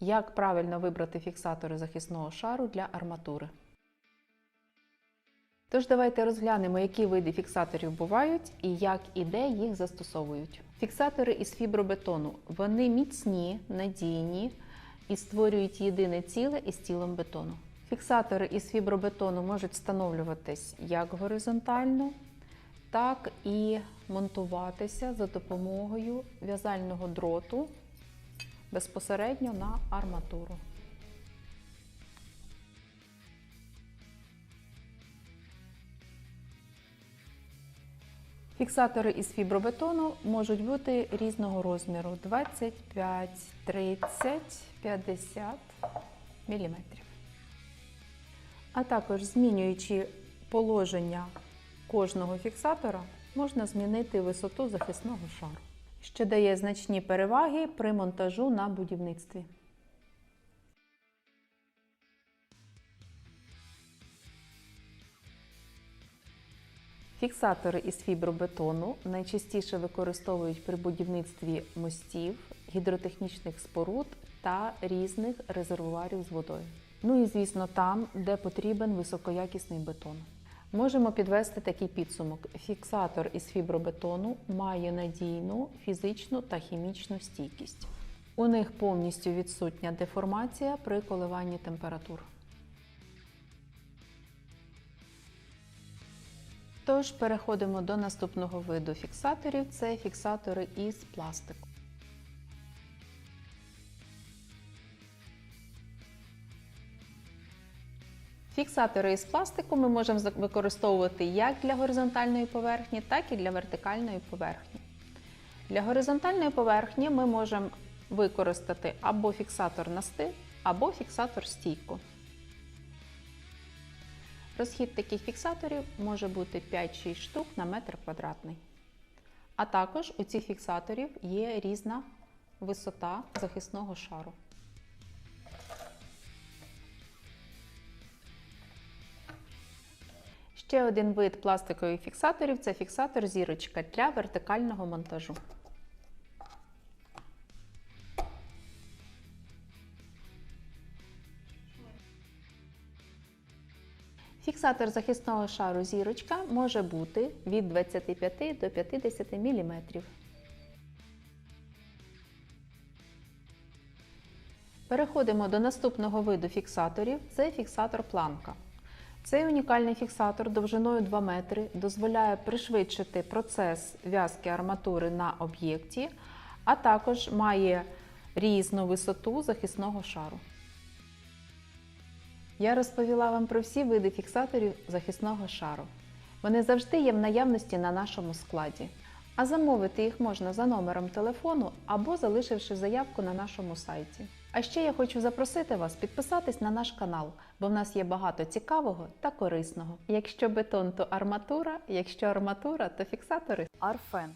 Як правильно вибрати фіксатори захисного шару для арматури? Тож давайте розглянемо, які види фіксаторів бувають і як і де їх застосовують. Фіксатори із фібробетону вони міцні, надійні і створюють єдине ціле із тілом бетону. Фіксатори із фібробетону можуть встановлюватись як горизонтально, так і монтуватися за допомогою в'язального дроту безпосередньо на арматуру. Фіксатори із фібробетону можуть бути різного розміру 25, 30, 50 мм. А також змінюючи положення кожного фіксатора, можна змінити висоту захисного шару, що дає значні переваги при монтажу на будівництві. Фіксатори із фібробетону найчастіше використовують при будівництві мостів, гідротехнічних споруд та різних резервуарів з водою. Ну і звісно, там, де потрібен високоякісний бетон. Можемо підвести такий підсумок: фіксатор із фібробетону має надійну фізичну та хімічну стійкість. У них повністю відсутня деформація при коливанні температур. Тож переходимо до наступного виду фіксаторів це фіксатори із пластику. Фіксатори із пластику ми можемо використовувати як для горизонтальної поверхні, так і для вертикальної поверхні. Для горизонтальної поверхні ми можемо використати або фіксатор на стив, або фіксатор стійку. Розхід таких фіксаторів може бути 5-6 штук на метр квадратний. А також у цих фіксаторів є різна висота захисного шару. Ще один вид пластикових фіксаторів це фіксатор зірочка для вертикального монтажу. Фіксатор захисного шару зірочка може бути від 25 до 50 мм. Переходимо до наступного виду фіксаторів це фіксатор планка. Цей унікальний фіксатор довжиною 2 метри дозволяє пришвидшити процес в'язки арматури на об'єкті, а також має різну висоту захисного шару. Я розповіла вам про всі види фіксаторів захисного шару. Вони завжди є в наявності на нашому складі. А замовити їх можна за номером телефону або залишивши заявку на нашому сайті. А ще я хочу запросити вас підписатись на наш канал, бо в нас є багато цікавого та корисного. Якщо бетон, то арматура, якщо арматура, то фіксатори. Арфен